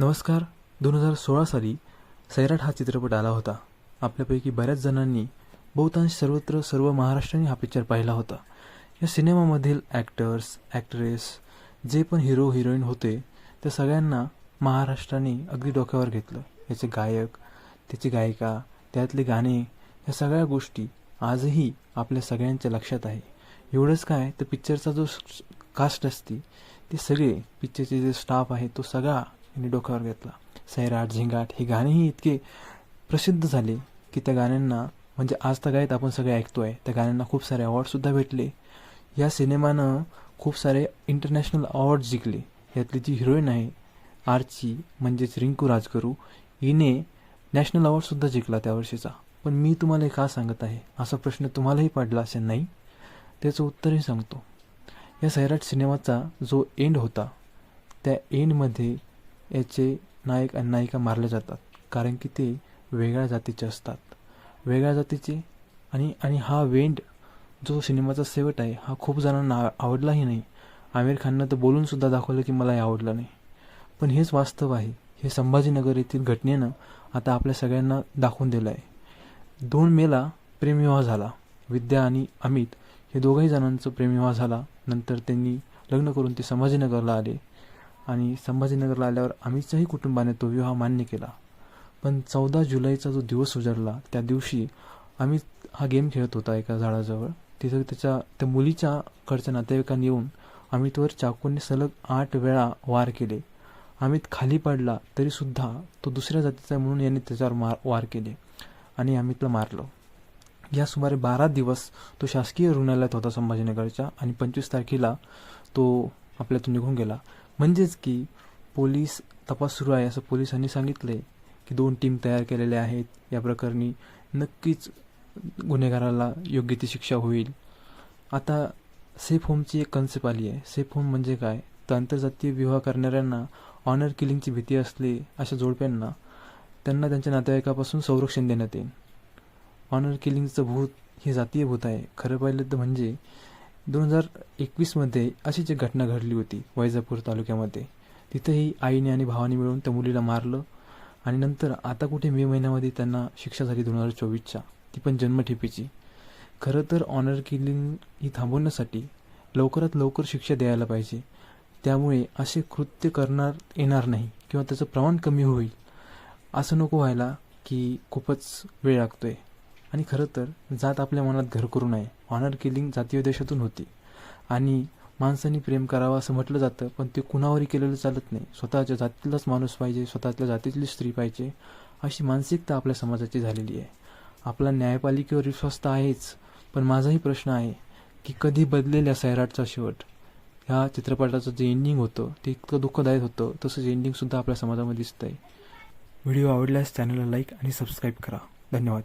नमस्कार. दोन हजार सोळा साली सैराट हा चित्रपट आला होता. आपल्यापैकी बऱ्याच जणांनी बहुतांश सर्वत्र सर्व महाराष्ट्राने हा पिक्चर पाहिला होता. या सिनेमामधील ॲक्टर्स ॲक्ट्रेस जे पण हिरो हिरोईन होते त्या सगळ्यांना महाराष्ट्राने अगदी डोक्यावर घेतलं. याचे गायक त्याची गायिका त्यातले गाणे या सगळ्या गोष्टी आजही आपल्या सगळ्यांच्या लक्षात आहे. एवढंच काय तर पिक्चरचा जो कास्ट असते ते सगळे पिक्चरचे जे स्टाफ आहे तो सगळा यांनी डोक्यावर घेतला. सैराट झिंगाट हे गाणेही इतके प्रसिद्ध झाले की त्या गाण्यांना म्हणजे आज गायत आपण सगळे ऐकतोय त्या गाण्यांना खूप सारे अवॉर्डसुद्धा भेटले. या सिनेमानं खूप सारे इंटरनॅशनल अवॉर्ड जिंकले. यातली जी हिरोईन आहे आर्ची म्हणजेच रिंकू राजगुरू हिने नॅशनल अवॉर्डसुद्धा जिंकला त्या वर्षीचा. पण मी तुम्हाला का सांगत आहे? असा प्रश्न तुम्हालाही पडला असेल नाही? त्याचं उत्तरही सांगतो. या सैराट सिनेमाचा जो एंड होता त्या एंडमध्ये याचे नायक आणि नायिका मारले जातात. कारण की ते वेगळ्या जातीचे असतात. वेगळ्या जातीचे आणि आणि हा वेंड जो सिनेमाचा शेवट आहे हा खूप जणांना आवडलाही नाही. आमिर खाननं तर बोलूनसुद्धा दाखवलं की मला हे आवडलं नाही. पण हेच वास्तव आहे. हे संभाजीनगर येथील घटनेनं आता आपल्या सगळ्यांना दाखवून दिलं आहे दोन मेला प्रेमविवाह झाला. विद्या आणि अमित हे दोघंही जणांचं प्रेमविवाह झाला. नंतर त्यांनी लग्न करून ते संभाजीनगरला आले. आणि संभाजीनगरला आल्यावर आम्हीचाही कुटुंबाने तो विवाह मान्य केला. पण चौदा जुलैचा जो दिवस उजाडला त्या दिवशी आम्ही हा गेम खेळत होता एका झाडाजवळ. तिथं त्याच्या त्या मुलीच्या कडच्या नातेवाईकांनी येऊन अमितवर चाकूने सलग आठ वेळा वार केले. अमित खाली पडला तरीसुद्धा तो दुसऱ्या जातीचा म्हणून यांनी त्याच्यावर मार वार केले आणि अमितला मारलं. या सुमारे बारा दिवस तो शासकीय रुग्णालयात होता संभाजीनगरच्या आणि पंचवीस तारखेला तो आपल्यातून निघून गेला. म्हणजेच की पोलीस तपास सुरू आहे असं पोलिसांनी सांगितले की दोन टीम तयार केलेल्या आहेत. या प्रकरणी नक्कीच गुन्हेगाराला योग्य ती शिक्षा होईल. आता सेफ होमची एक कन्सेप्ट आली आहे. सेफ होम म्हणजे काय? तर आंतरजातीय विवाह करणाऱ्यांना ऑनर किलिंगची भीती असली अशा जोडप्यांना त्यांना त्यांच्या नातेवाईकापासून संरक्षण देण्यात येईल. ऑनर किलिंगचं भूत हे जातीय भूत आहे. खरं पाहिलं तर म्हणजे दोन हजार एकवीसमध्ये अशीच एक घटना घडली होती वैजापूर तालुक्यामध्ये तिथंही आईने आणि भावाने मिळून त्या मुलीला मारलं आणि नंतर आता कुठे मे महिन्यामध्ये त्यांना शिक्षा झाली दोन हजार चोवीसच्या. ती पण जन्मठेपेची. खरं तर ऑनर किलिंग ही थांबवण्यासाठी लवकरात लवकर शिक्षा द्यायला पाहिजे. त्यामुळे असे कृत्य करणार येणार नाही किंवा त्याचं प्रमाण कमी होईल असं नको व्हायला की खूपच वेळ लागतोय. आणि खरं तर जात आपल्या मनात घर करू नये. ऑनर किलिंग जातीय देशातून होती. आणि माणसाने प्रेम करावं असं म्हटलं जातं पण ते कुणावरही केलेलं चालत नाही. स्वतःच्या जातीतलाच माणूस पाहिजे स्वतःच्या जातीतली स्त्री पाहिजे अशी मानसिकता आपल्या समाजाची झालेली आहे. आपला न्यायपालिकेवर विश्वास तर आहेच पण माझाही प्रश्न आहे की कधी बदलेल्या सैराटचा शेवट? ह्या चित्रपटाचं जे एंडिंग होतं ते इतकं दुःखदायक होतं तसंच एंडिंगसुद्धा आपल्या समाजामध्ये दिसतं आहे व्हिडिओ आवडल्यास चॅनलला लाईक आणि सबस्क्राईब करा. धन्यवाद.